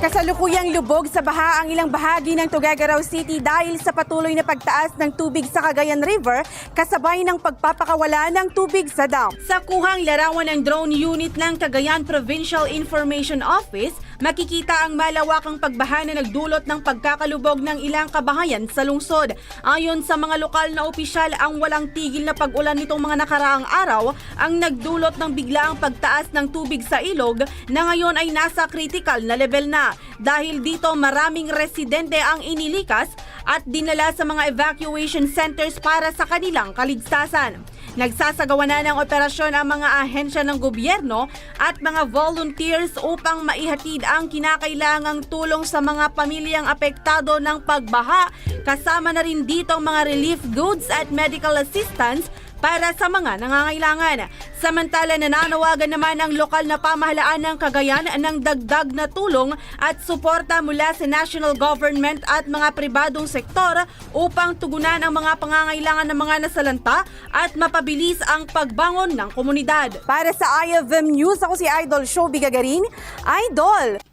Kasalukuyang lubog sa baha ang ilang bahagi ng Tuguegarao City dahil sa patuloy na pagtaas ng tubig sa Cagayan River kasabay ng pagpapakawala ng tubig sa dam. Sa kuhang larawan ng drone unit ng Cagayan Provincial Information Office, makikita ang malawakang pagbaha na nagdulot ng pagkakalubog ng ilang kabahayan sa lungsod. Ayon sa mga lokal na opisyal, ang walang tigil na pag-ulan nitong mga nakaraang araw ang nagdulot ng biglaang pagtaas ng tubig sa ilog na ngayon ay nasa critical na level na. Dahil dito maraming residente ang inilikas at dinala sa mga evacuation centers para sa kanilang kaligtasan. Nagsasagawa na ng operasyon ang mga ahensya ng gobyerno at mga volunteers upang maihatid ang kinakailangang tulong sa mga pamilyang apektado ng pagbaha. Kasama na rin dito ang mga relief goods at medical assistance para sa mga nangangailangan. Samantala nananawagan naman ang lokal na pamahalaan ng Cagayan ng dagdag na tulong at suporta mula sa national government at mga pribadong sektor upang tugunan ang mga pangangailangan ng mga nasalanta at mapabilis ang pagbangon ng komunidad. Para sa IFM News, ako si Idol Show Bigagarin. Idol!